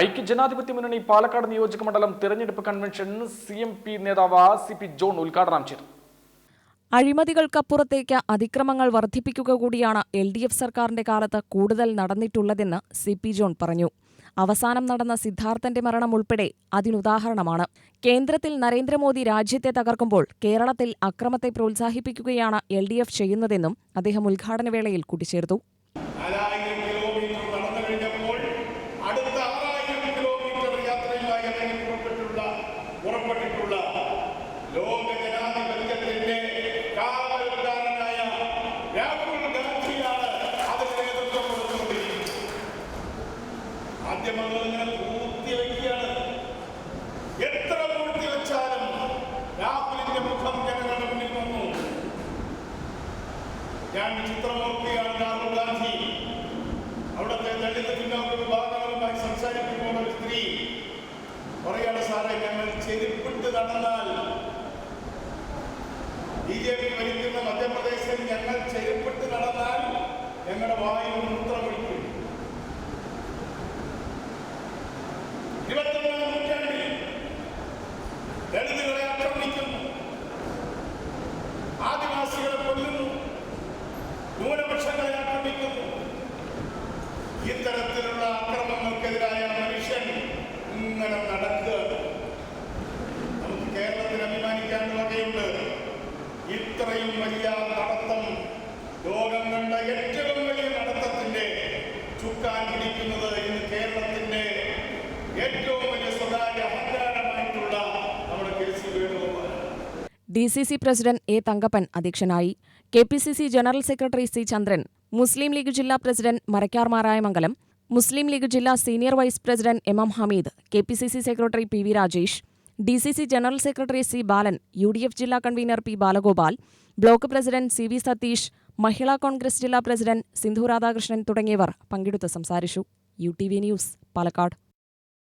ഐക്യജനാധിപത്യ മുന്നണി പാലക്കാട് നിയോജക മണ്ഡലം തിരഞ്ഞെടുപ്പ് കൺവെൻഷൻ സി എം പി നേതാവ് സി പി ജോൺ ഉദ്ഘാടനം ചെയ്തു. അഴിമതികൾക്കപ്പുറത്തേക്ക് അതിക്രമങ്ങൾ വർദ്ധിപ്പിക്കുക കൂടിയാണ് എൽ ഡി എഫ് സർക്കാരിന്റെ കാലത്ത് കൂടുതൽ നടന്നിട്ടുള്ളതെന്ന് സി പി ജോൺ പറഞ്ഞു. അവസാനം നടന്ന സിദ്ധാർത്ഥന്റെ മരണം ഉൾപ്പെടെ അതിനുദാഹരണമാണ്. കേന്ദ്രത്തിൽ നരേന്ദ്രമോദി രാജ്യത്തെ തകർക്കുമ്പോൾ കേരളത്തിൽ അക്രമത്തെ പ്രോത്സാഹിപ്പിക്കുകയാണ് എൽ ഡി എഫ് ചെയ്യുന്നതെന്നും അദ്ദേഹം ഉദ്ഘാടനവേളയിൽ കൂട്ടിച്ചേർത്തു. ലോക ജനാധിപത്യത്തിന്റെ കാവൽക്കാരനായ രാഹുൽ ഗാന്ധിയാണ് അതിന് നേതൃത്വം കൊടുത്തുകൊണ്ടിരിക്കുന്നത്. പൂർത്തിവെക്കുകയാണ് എത്ര പൂർത്തിവെച്ചാലും രാഹുലിന്റെ മുഖം ജനങ്ങളുടെ മുന്നിൽ വന്നു. ഞാൻ ചിത്രമോർക്കുകയാണ് രാഹുൽ ഗാന്ധി. അവിടുത്തെ ദളിത് പിന്നോക്ക സംസാരിക്കുമ്പോൾ ഒരു സ്ത്രീ പറയാണ് സാറേ ഞങ്ങൾ ചെരുപ്പിട്ട് നടന്നാൽ ബി ജെ ഭരിക്കുന്ന മധ്യപ്രദേശിൽ ഞങ്ങൾ ചെരുപ്പിട്ട് നടന്നാൽ ഞങ്ങളുടെ വായു മൂത്രമൊഴിക്കും ഇരുപത്തൊന്നാം നൂറ്റാണ്ടിൽ ദളിതുകളെ ആക്രമിക്കുന്നു. ആദിവാസികളെ കൊല്ലുന്നു. ന്യൂനപക്ഷങ്ങളെ ആക്രമിക്കുന്നു. ഇത്തരത്തിലുള്ള ഇത്രയും വലിയ നടത്തം ലോകം കണ്ട ഏറ്റവും വലിയ നടത്തത്തിന്റെ ചുക്കാൻ പിടിക്കുന്നത് ഇന്ന് കേരളത്തിന്റെ ഏറ്റവും വലിയ സ്വകാര്യ അഹങ്കാരമായിട്ടുള്ള നമ്മുടെ K C D C C president A Thankappan അധ്യക്ഷനായി. K P C C general secretary C Chandran. Muslim League ജില്ലാ പ്രസിഡന്റ് മരക്കാർ മാരായമംഗലം. മുസ്ലിം ലീഗ് ജില്ലാ senior vice president M M Hameed. K P C C secretary P V Rajesh. D C C general secretary C Balan U D F ജില്ലാ convener P. Balagopal block president C. V. Satheesh Mahila Congress ജില്ലാ president Sindhu Radhakrishnan തുടങ്ങിയവർ പങ്കെടുത്ത് സംസാരിച്ചു. U T V news Palakkad.